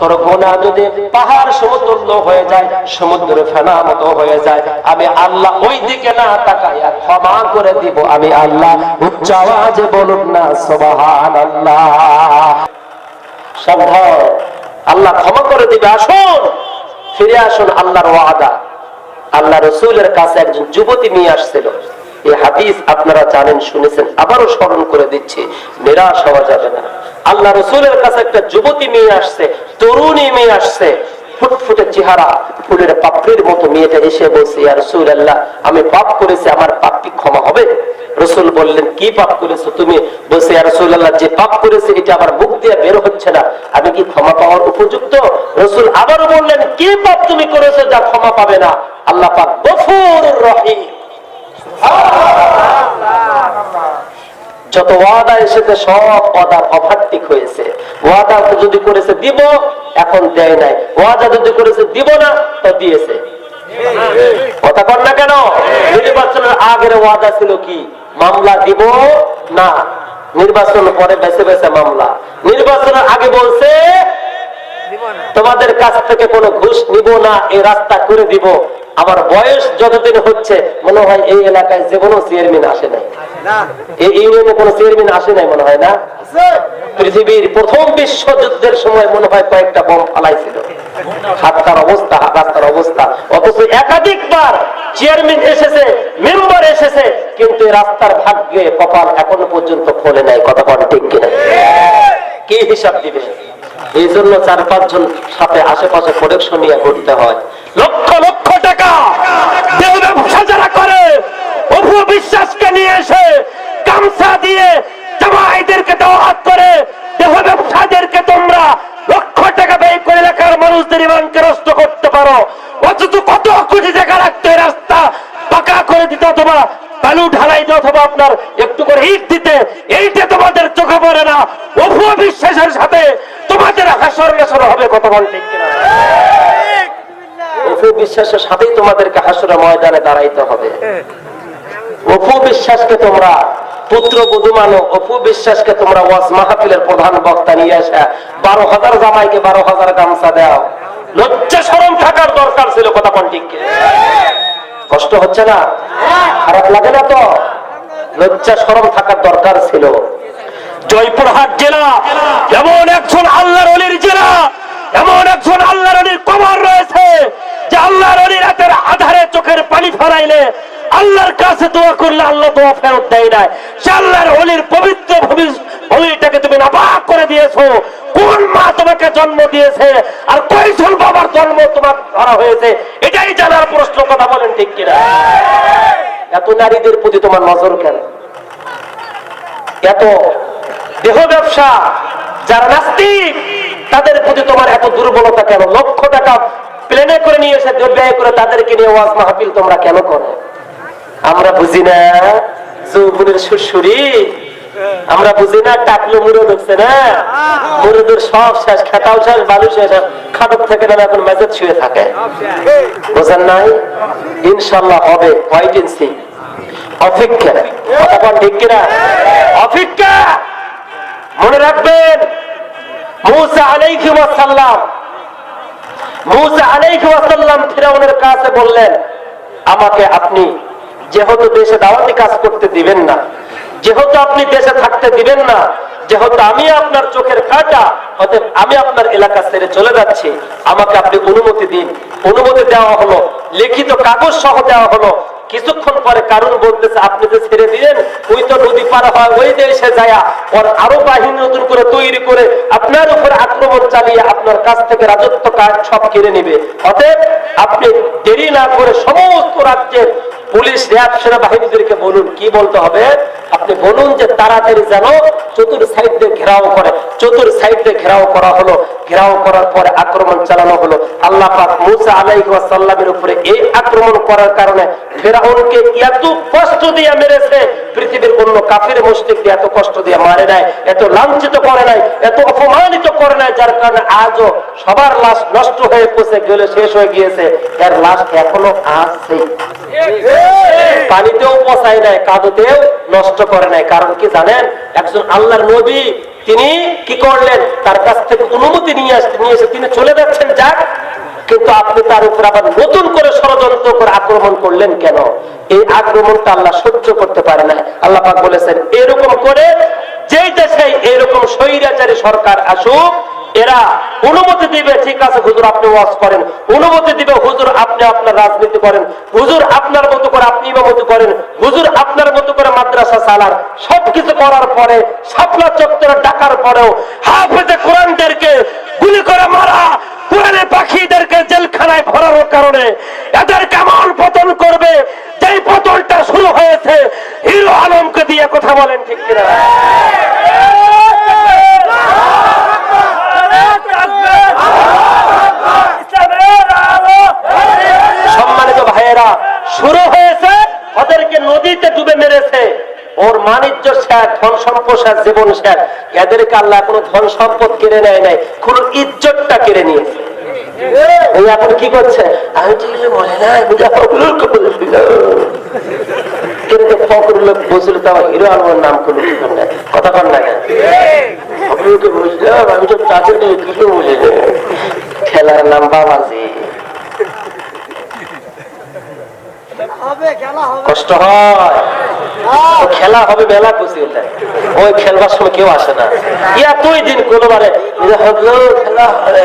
তোর গোনা যদি পাহাড় সমতুল্য হয়ে যায় সমুদ্র ফেনা মতো হয়ে যায়, আমি আল্লাহ ওই দিকে না তাকাইয়া ক্ষমা করে দিব, আমি আল্লাহ উচ্চ আওয়াজে বলুন না সোবাহান আল্লাহ সাবধান, আল্লাহ ক্ষমা করে দিবে, আসুন, ফিরে আসুন আল্লাহর ওয়াদা। আল্লাহ রসুলের কাছে একজন যুবতী নিয়ে আসছিল। এই হাদিস আপনারা জানেন, শুনেছেন, আবারও স্মরণ করে দিচ্ছি, নিরাশ হওয়া যাবে না। আল্লাহ রসুলের কাছে একটা যুবতী মেয়ে আসছে তরুণী মেয়ে আসছে, ফুটফুটে চেহারা, ফুলের পাপড়ির মতো মেয়েটা এসে বলছে, ইয়া রসুল আল্লাহ আমি পাপ করেছি, আমার পাপ কি ক্ষমা হবে? রসুল বললেন, কি পাপ করেছ তুমি? বলছে, ইয়া রসুল আল্লাহ যে পাপ করেছে, এটা আমার মুখ দিয়ে বের হচ্ছে না। আমি কি ক্ষমা পাওয়ার উপযুক্ত? রসুল আবারও বললেন, কি পাপ তুমি করেছ যা ক্ষমা পাবে না? আল্লাহ পাক গফুর রহিম। যত ওয়াদা এসেছে সব ওয়াদা অভার্থিক হয়েছে। ওয়াদা যদি করেছে দিব এখন দেয় নাই। ওয়াদা যদি করেছে দিব না তো দিয়েছে। কথা কর না কেন? নির্বাচনের আগের ওয়াদা ছিল কি? মামলা দিব না? নির্বাচন পরে বেছে বেছে মামলা। নির্বাচনের আগে বলছে তোমাদের কাছ থেকে কোনো ঘুষ নিব না এই রাস্তা করে দিব। আমার বয়স যতদিন হচ্ছে মনে হয় এই এলাকায় যে কোনো চেয়ারম্যান আসে নাই। এই ইউনিয়নে কোনো চেয়ারম্যান আসে নাই মনে হয় না? পৃথিবীর প্রথম বিশ্বযুদ্ধের সময় মনে হয় কয়েকটা বম ফালাইছিল। হাতটার অবস্থা রাস্তার অবস্থা। অথচ একাধিকবার চেয়ারম্যান এসেছে মেম্বার এসেছে কিন্তু রাস্তার ভাগ্যে কপাল এখনও পর্যন্ত খোলে নাই কথা বল ঠিক কিনা? কে হিসাব দিবে? এই জন্য চার পাঁচজন সাথে আশেপাশে প্রোডাকশন নিয়ে করতে হয়। লক্ষ লক্ষ অথচ কত কোটি টাকা রাখতে রাস্তা পাকা করে দিতে অথবা বালু ঢালাই আপনার একটু করে ইট দিতে, এইটা তোমাদের চোখে পড়ে না। অভু বিশ্বাসের সাথে তোমাদের হাসর নাসর হবে কত বল ঠিক কিনা? অপু বিশ্বাসের সাথেই তোমাদেরকে হাসুরা ময়দানে দাঁড়াইতে হবে। অপু বিশ্বাসকে তোমরা পুত্র বধু মানো অপু বিশ্বাসকে তোমরা ওয়াজ মাহফিলের প্রধান বক্তা নিয়ে আসা বারো হাজার জামাইকে বারো হাজার গামছা দাও। লজ্জা সরম থাকার দরকার ছিল, কথা কিনা? কষ্ট হচ্ছে না? খারাপ লাগে না তো? লজ্জা সরম থাকার দরকার ছিল। জয়পুরহাট জেলা এমন একজন আল্লাহর অলির জেলা, এমন একজন আল্লাহর অলির কবর রয়েছে। যে আল্লাহর অলির রাতের আধারে চোখের পানি ফেরাইলে আল্লাহর কাছে দোয়া করলে আল্লাহ দোয়া ফেরত দেয় নাই। সে আল্লাহর অলির পবিত্র অলিটাকে তুমি নাপাক করে দিয়েছ। কোন মা তোমাকে জন্ম দিয়েছে? আর কয়জন বাবার জন্ম তোমার ধরা হয়েছে? এটাই জানার প্রশ্ন, কথা বলেন ঠিক কিনা? এত নারীদের প্রতি তোমার নজর কেন? এত দেহ ব্যবসা, যারা নাস্তিক, তাদের প্রতি তোমার এত দুর্বলতা কেন? লক্ষ টাকা প্লেনে করে নিয়ে এসে ব্যয় করে তাদেরকে নিয়ে ওয়াজ মাহফিল তোমরা কেন করো? আমরা বুঝি না, যৌবনের শ্বশুরি আমরা বুঝি না, টাকলো মুরো ঢুকছে না। মুরুদের সব শেষ, খেতাও শেষ, বালু শেষ, খাদক থেকে নামে এখন মেজেদ শুয়ে থাকে। বোঝেন নাই? ইনশাল্লাহ হবে, হোয়াইট সি। অপেক্ষা কথা ঠিক কিনা? মনে রাখবেন, মুসা আলাইহি ওয়াসাল্লাম কাছে বললেন, আমাকে আপনি যেহেতু দেশে দাওয়াতি কাজ করতে দিবেন না, যেহেতু আপনি দেশে থাকতে দিবেন না, যেহেতু আমি আপনার চোখের কাটা, অতএব আমি আপনার এলাকা ছেড়ে চলে যাচ্ছি, আমাকে আপনি অনুমতি দিন। অনুমতি দেওয়া হলো, লিখিত কাগজ সহ দেওয়া হলো কিছুক্ষণ পরে কারণ বলতেছে, আপনি যে ছেড়ে দিলেন, ওই তো নদী পার হয়, ওই দেশে যায়। ওর আরও বাহিনী নতুন করে তৈরি করে আপনার উপর আক্রমণ চালিয়ে আপনার কাছ থেকে রাজত্ব কাজ সব কেড়ে নিবে। অতএব আপনি দেরি না করে সমস্ত রাজ্যের পুলিশ র্যাব সেনাবাহিনীদেরকে বলুন, কি বলতে হবে? আপনি বলুন যে তাড়াতাড়ি যেন চতুর সাইড দিয়ে ঘেরাও করে, চতুর সাইড দিয়ে ঘেরাও করা হলো। ঘেরাও করার পরে আক্রমণ চালানো হলো। আল্লাহ পাক মুসা আলাইহি উপরে এই আক্রমণ করার কারণে ফেরাউনকে এত কষ্ট দিয়ে মেরেছে পৃথিবীর অন্য কাফির মুশরিককে এত কষ্ট দিয়ে মারে নাই, এত লাঞ্ছিত করে নাই, এত অপমানিত করে নাই, যার কারণে আজও সবার লাশ নষ্ট হয়ে পচে গেলে শেষ হয়ে গিয়েছে। এর লাশ এখনও আছে? পানিতেও পচায় নাই, কাদতেও নষ্ট করে নাই। কারণ কি জানেন? একজন আল্লাহর নবী, তিনি কি করলেন? তার কাছ থেকে অনুমতি নিয়ে আসতে নিয়ে এসে তিনি চলে যাচ্ছেন, যাক। কিন্তু আপনি তার উপর আবার নতুন করে ষড়যন্ত্র করে আক্রমণ করলেন কেন? এই আক্রমণটা আল্লাহ সহ্য করতে পারে না আল্লাহ পাক বলেছেন, এরকম করে যেই দেশে এরকম স্বৈরাচারী সরকার আসুক, এরা অনুমতি দিবে, ঠিক আছে, হুজুর আপনি ওয়াজ করেন। অনুমতি দিবে, হুজুর আপনি আপনার রাজনীতি করেন। হুজুর আপনার মতো করে আপনি ইমামতি করেন। হুজুর আপনার মতো করে মাদ্রাসা চালান। সবকিছু করার পরে, শাপলা চত্বরে ডাকার পরেও হাফেজে কোরআনদেরকে গুলি করে মারা, কোরআনে জেলখানায় ভরানোর কারণে এদের কেমন পতন করবে। যেই পতনটা শুরু হয়েছে, হিরো আলমকে দিয়ে কথা বলেন ঠিক কিনা? ওদেরকে নদীতে ডুবে মেরেছে। ওর মানিজ্য ধন সম্পদ জীবন শেষ। এদেরকে আল্লাহ কোনো ধন সম্পদ কেড়ে নেয় নাই, কোন ইজ্জতটা কেড়ে নিয়েছে। এই এখন কি করছে আমি তো এগুলো বলে না বুঝা ফকরুলকে বলছিল কিন্তু ফকরুল বলছিল তো আমার হিরো আলমের নাম করল কি করে না? কথা কর না কেন? ফকরুলকে বুঝলাম আমি তো তাকে নিয়ে কিছু বুঝি খেলার নাম বাবাজি। কষ্ট হয়। খেলা হবে বেলা খুশি ওই খেলবার সময় কেউ আসে না। ইয়া তুই দিন কোনোবারে। খেলা হবে।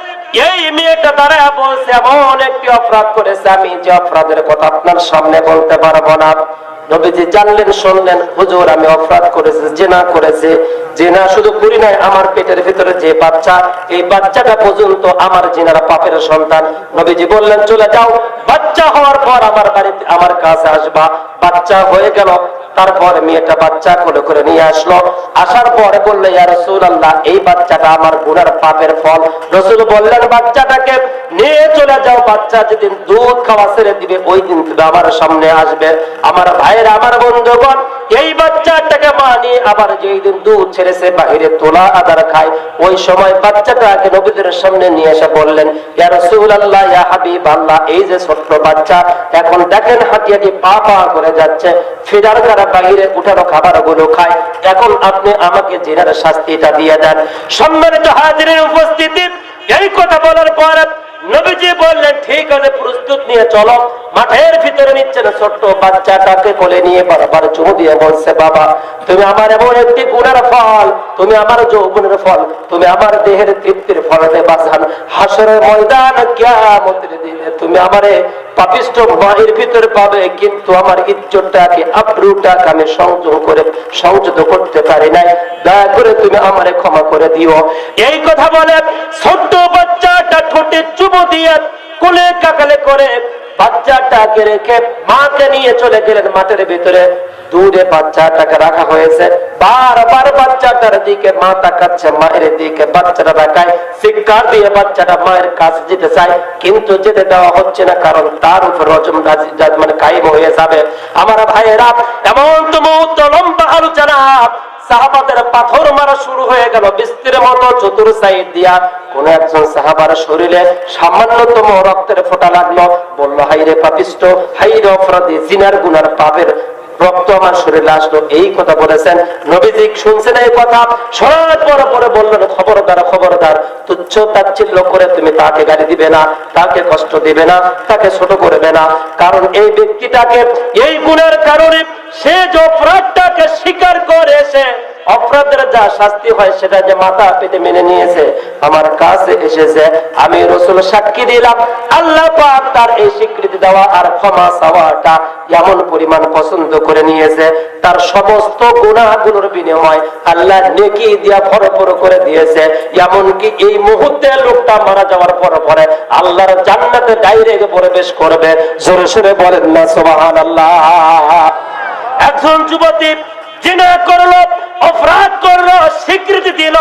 এই মেয়েটা তারা বলছে, এমন একটি অপরাধ করেছে, আমি যে অপরাধের কথা আপনার সামনে বলতে পারব না। নবীজি জানলেন, শুনলেন, হুজুর, আমি অপরাধ করেছি, জেনা করেছে। জেনা শুধু করি নাই, আমার পেটের ভিতরে যে বাচ্চা, এই বাচ্চাটা পর্যন্ত আমার জেনার পাপের সন্তান। নবীজি বললেন, চলে যাও, বাচ্চা হওয়ার পর আমার বাড়িতে, আমার কাছে আসবা। বাচ্চা হয়ে গেল তারপর মেয়েটা বাচ্চা কোলে করে নিয়ে আসলো। আসার পরে বললে রসুল আল্লাহ এই বাচ্চাটা আমার গুনার পাপের ফল। রসুল বললেন, বাচ্চাটাকে নিয়ে চলে যাও, বাচ্চা যেদিন দুধ খাওয়া ছেড়ে দিবে, ওই দিন আমার সামনে আসবে। আমার ভাইয়ের, আমার বন্ধুগণ এই বাচ্চাটাকে মা নিয়ে আবার যেই দিন দুধ ছেড়েছে বাহিরে তোলা আদার খায়, ওই সময় বাচ্চাটাকে নবীদের সামনে নিয়ে এসে বললেন এই যে ছোট্ট বাচ্চা, এখন দেখেন হাতিয়াটি পা পা করে যাচ্ছে ফিরার কারা বাহিরে উঠানো খাবারগুলো খায়, এখন আপনি আমাকে জেনার শাস্তিটা দিয়ে দেন। সম্মানিত হাজিরের উপস্থিতি, এই কথা বলার পর নবীজি বললেন, ঠিক আছে, প্রস্তুত নিয়ে চলো। মাঠের ভিতরে নিচ্ছেন ছোট্ট বাচ্চাটাকে কোলে নিয়ে বারবার চুমু দিয়ে বলছে, বাবা, তুমি আমার এমন একটি গুণের ফল, তুমি আমার যৌবনের ফল, তুমি আমার দেহের তৃপ্তির ফল হাসরের ময়দান তুমি আমারে পাপিষ্ট ভিতরে পাবে, কিন্তু আমার ইজ্জতটাকে আমি সংযম করে, সংযত করতে পারি নাই। দয়া করে তুমি আমারে ক্ষমা করে দিও। এই কথা বলে ছোট্ট বাচ্চাটা ঠোঁটে চুমু দিয়ে কোলে কাকালে করে, বাচ্চাটাকে রেখে মাকে নিয়ে চলে গেলেন মাঠের ভিতরে। দূরে বাচ্চাটাকে রাখা হয়েছে। বারবার বাচ্চাটার দিকে মা তাকাচ্ছে মায়ের দিকে বাচ্চাটা তাকায়, শিক্ষা দিয়ে বাচ্চাটা মায়ের কাছে যেতে চায়, কিন্তু যেতে দেওয়া হচ্ছে না, কারণ তার উপর রজম মানে কায়েম হয়ে যাবে। আমার ভাইয়েরা, এমন তো মুহূর্ত, লম্বা আলোচনা। সাহাবাদের পাথর মারা শুরু হয়ে গেল। বিস্তির মতো চতুর সাইড দিয়া কোন একজন সাহাবার শরীরে সামান্যতম রক্তের ফোঁটা লাগল। বলল হাইরে পাপিষ্ট হাইরে অপরাধী, জিনার গুনার পাপের রক্ত আমার শরীরে আসলো এই কথা বলেছেন, নবীজি শুনছেন এই কথা বড় পরে বললেন, খবরদার খবরদার, তুচ্ছ তাচ্ছিল্য করে তুমি তাকে গালি দিবে না, তাকে কষ্ট দিবে না, তাকে ছোট করবে না। কারণ এই ব্যক্তিটাকে এই গুণের কারণে সে যে অপরাধটাকে স্বীকার করে এসে অপরাধের যা শাস্তি হয় সেটা যে মাথা পেতে মেনে নিয়েছে, আমার কাছে এসেছে, আমি রসুল সাক্ষী দিলাম। আল্লাহ পাক তার এই স্বীকৃতি দেওয়া আর ক্ষমা চাওয়াটা এমন পরিমাণ পছন্দ করে নিয়েছে। তার সমস্ত গুণাগুলোর বিনিময় আল্লাহ নেকি দিয়া ভরপুর করে দিয়েছে। এমনকি এই মুহূর্তে লোকটা মারা যাওয়ার পর পরে আল্লাহর জান্নাতে ডাইরেক্ট প্রবেশ করবে। জোরে সোরে বলেন না সোবাহান আল্লাহ একজন যুবতী জিনা করল অপরাধ করল স্বীকৃতি দিল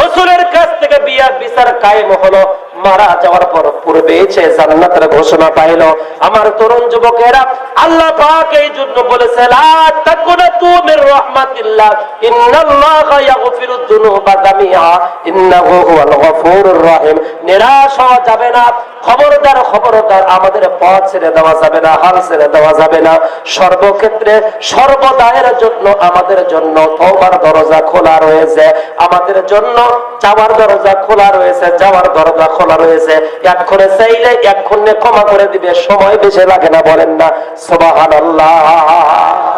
রসুলের কাছ থেকে বিয়ার বিচার কায়েম হলো। মারা যাওয়ার পর পূর্বে সে জান্নাতের ঘোষণা পাইল। আমার তরুণ যুবকেরা, আল্লাহ পাক এই জন্য বলেছে লা তাকুনাতু মির রাহমাতিল্লাহ, ইন্নাল্লাহা ইয়াগফিরুদ যুনুবা জামিআ, ইন্নাহু হুয়াল গফুরুর রহিম। নিরাশ হওয়া যাবে না, খবরদার খবরদার আমাদের পথ ছেড়ে দেওয়া যাবে না, হাল ছেড়ে দেওয়া যাবে না। সর্বক্ষেত্রে সর্বদায়ের জন্য আমাদের জন্য তোমার দরজা খোলা রয়েছে। আমাদের জন্য যাওয়ার দরজা খোলা রয়েছে, যাওয়ার দরজা খোলা রয়েছে। এক্ষণে চাইলে এক্ষণে ক্ষমা করে দিবে, সময় বেশি লাগে না বলেন না। সোবাহান আল্লাহ